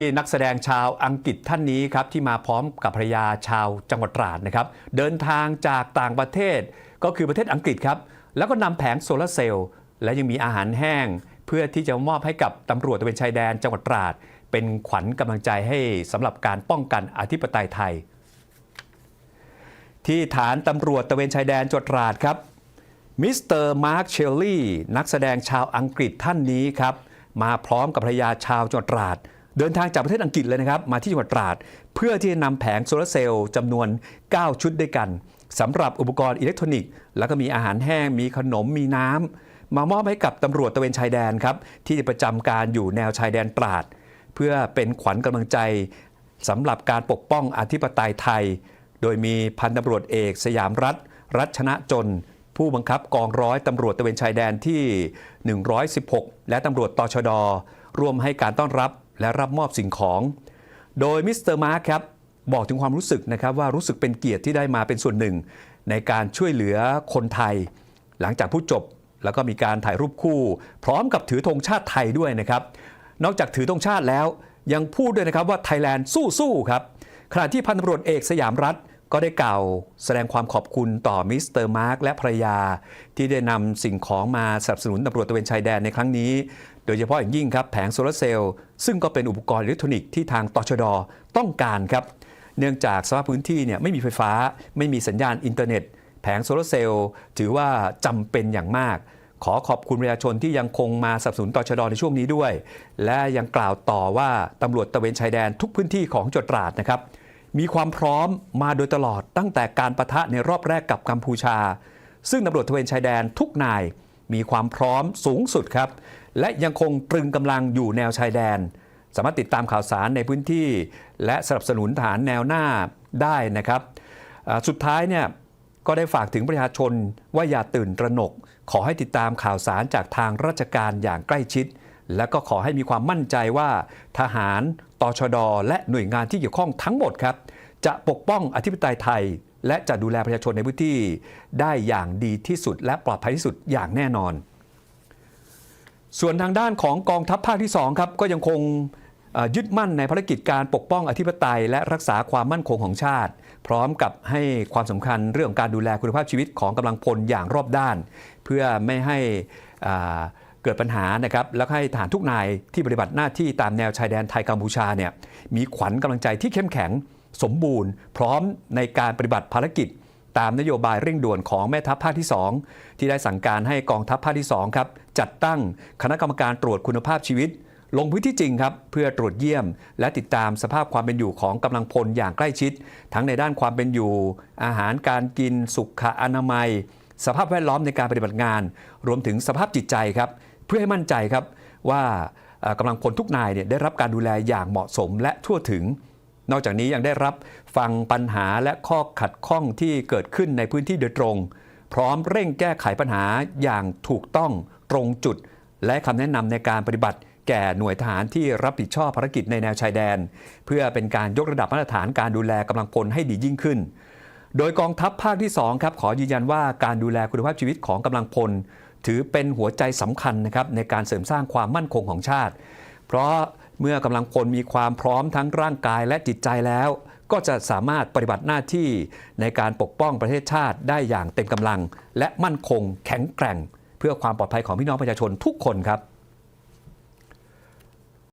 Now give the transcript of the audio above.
นักแสดงชาวอังกฤษท่านนี้ครับที่มาพร้อมกับภรรยาชาวจังหวัดตราดนะครับ เดินทางจากต่างประเทศก็คือประเทศอังกฤษครับ แล้วก็นำแผงโซลาร์เซลล์และยังมีอาหารแห้ง เพื่อที่จะมอบให้กับตำรวจตะเวนชายแดนจังหวัดตราด เป็นขวัญกำลังใจให้สำหรับการป้องกันอธิปไตยไทย ที่ฐานตำรวจตะเวนชายแดนจังหวัดตราดครับมิสเตอร์มาร์คเชลลี่นักแสดงชาวอังกฤษท่านนี้ครับมาพร้อมกับภรรยาชาวจังหวัดตราด เดินทางจากประเทศอังกฤษเลยนะครับ มาที่จังหวัดตราด เพื่อที่จะนำแผงโซลาร์เซลล์จำนวน 9 ชุดด้วยกันสำหรับอุปกรณ์อิเล็กทรอนิกส์ แล้วก็มีอาหารแห้ง มีขนมมีน้ำมามอบให้กับตำรวจตะเวนชายแดนครับที่ประจำการอยู่แนวชายแดนตราด เพื่อเป็นขวัญกำลังใจสำหรับการปกป้องอธิปไตยไทย โดยมีพันตำรวจเอกสยามรัฐ รัชนะจน ผู้บังคับกองร้อยตำรวจตะเวนชายแดนที่ 116 และตำรวจตชด ร่วมให้การต้อนรับ และรับมอบสิ่งของ โดยมิสเตอร์มาร์คครับบอกถึงความรู้สึกนะครับว่ารู้สึกเป็นเกียรติที่ได้มาเป็นส่วนหนึ่ง ในการช่วยเหลือคนไทย หลังจากผู้จบแล้วก็มีการถ่ายรูปคู่ พร้อมกับถือธงชาติไทยด้วยนะครับ นอกจากถือธงชาติแล้วยังพูดด้วยนะครับว่าไทยแลนด์สู้ๆครับขณะที่พันตำรวจเอกสยามรัฐ ก็ได้กล่าวแสดงความขอบคุณต่อมิสเตอร์มาร์คและภรยา ที่ได้นำสิ่งของมาสนับสนุนตำรวจตะเวนชายแดนในครั้งนี้ โดยเฉพาะอย่างยิ่งครับแผงโซลาร์เซลล์ซึ่งก็เป็นอุปกรณ์อิเล็กทรอนิกส์ที่ทางตชดต้องการครับ เนื่องจากสภาพพื้นที่เนี่ยไม่มีไฟฟ้า ไม่มีสัญญาณอินเทอร์เน็ต แผงโซลาร์เซลล์ถือว่าจำเป็นอย่างมาก ขอขอบคุณประชาชนที่ยังคงมาสนับสนุนตชดในช่วงนี้ด้วย และยังกล่าวต่อว่าตำรวจตะเวนชายแดนทุกพื้นที่ของจังหวัดตราดนะครับ มีความพร้อมมาโดยตลอดตั้งแต่การประทะในรอบแรกกับกัมพูชา ซึ่งตำรวจตระเวนชายแดนทุกนายมีความพร้อมสูงสุดครับ และยังคงตรึงกำลังอยู่แนวชายแดน สามารถติดตามข่าวสารในพื้นที่ และสนับสนุนฐานแนวหน้าได้นะครับ สุดท้ายเนี่ยก็ได้ฝากถึงประชาชนว่าอย่าตื่นตระหนก ขอให้ติดตามข่าวสารจากทางราชการอย่างใกล้ชิด และก็ขอให้มีความมั่นใจว่า ทหารตชด และหน่วยงานที่เกี่ยวข้องทั้งหมดครับ จะปกป้องอธิปไตยไทย และจะดูแลประชาชนในพื้นที่ได้อย่างดีที่สุด และปลอดภัยที่สุดอย่างแน่นอน ส่วนทางด้านของกองทัพภาคที่2ครับก็ยังคงยึดมั่นในภารกิจการปกป้องอธิปไตย และรักษาความมั่นคงของชาติ พร้อมกับให้ความสำคัญเรื่องการดูแลคุณภาพชีวิตของกำลังพลอย่างรอบด้าน เพื่อไม่ให้เกิดปัญหานะครับแล้วให้ทหารทุกนายที่ปฏิบัติหน้าที่ตามแนวชายแดนไทยกัมพูชาเนี่ยมีขวัญกำลังใจที่เข้มแข็ง สมบูรณ์ พร้อมในการปฏิบัติภารกิจ ตามนโยบายเร่งด่วนของแม่ทัพภาคที่ 2 ที่ได้สั่งการให้กองทัพภาคที่2ครับจัดตั้งคณะกรรมการตรวจคุณภาพชีวิต ลงพื้นที่จริงครับเพื่อตรวจเยี่ยม และติดตามสภาพความเป็นอยู่ของกำลังพลอย่างใกล้ชิด ทั้งในด้านความเป็นอยู่ อาหารการกิน สุขอนามัย สภาพแวดล้อมในการปฏิบัติงาน รวมถึงสภาพจิตใจครับเพื่อให้มั่นใจครับว่ากำลังพลทุกนายเนี่ยได้รับการดูแลอย่างเหมาะสมและทั่วถึง นอกจากนี้ยังได้รับฟังปัญหาและข้อขัดข้องที่เกิดขึ้นในพื้นที่โดยตรง พร้อมเร่งแก้ไขปัญหาอย่างถูกต้องตรงจุด และคำแนะนำในการปฏิบัติแก่หน่วยทหารที่รับผิดชอบภารกิจในแนวชายแดน เพื่อเป็นการยกระดับมาตรฐานการดูแลกำลังพลให้ดียิ่งขึ้น โดยกองทัพภาคที่2ครับขอยืนยันว่าการดูแลคุณภาพชีวิตของกำลังพล ถือเป็นหัวใจสำคัญนะครับในการเสริมสร้างความมั่นคงของชาติ เพราะ เมื่อกำลังพลมีความพร้อมทั้งร่างกายและจิตใจแล้ว ก็จะสามารถปฏิบัติหน้าที่ในการปกป้องประเทศชาติได้อย่างเต็มกำลัง และมั่นคงแข็งแกร่ง เพื่อความปลอดภัยของพี่น้องประชาชนทุกคนครับ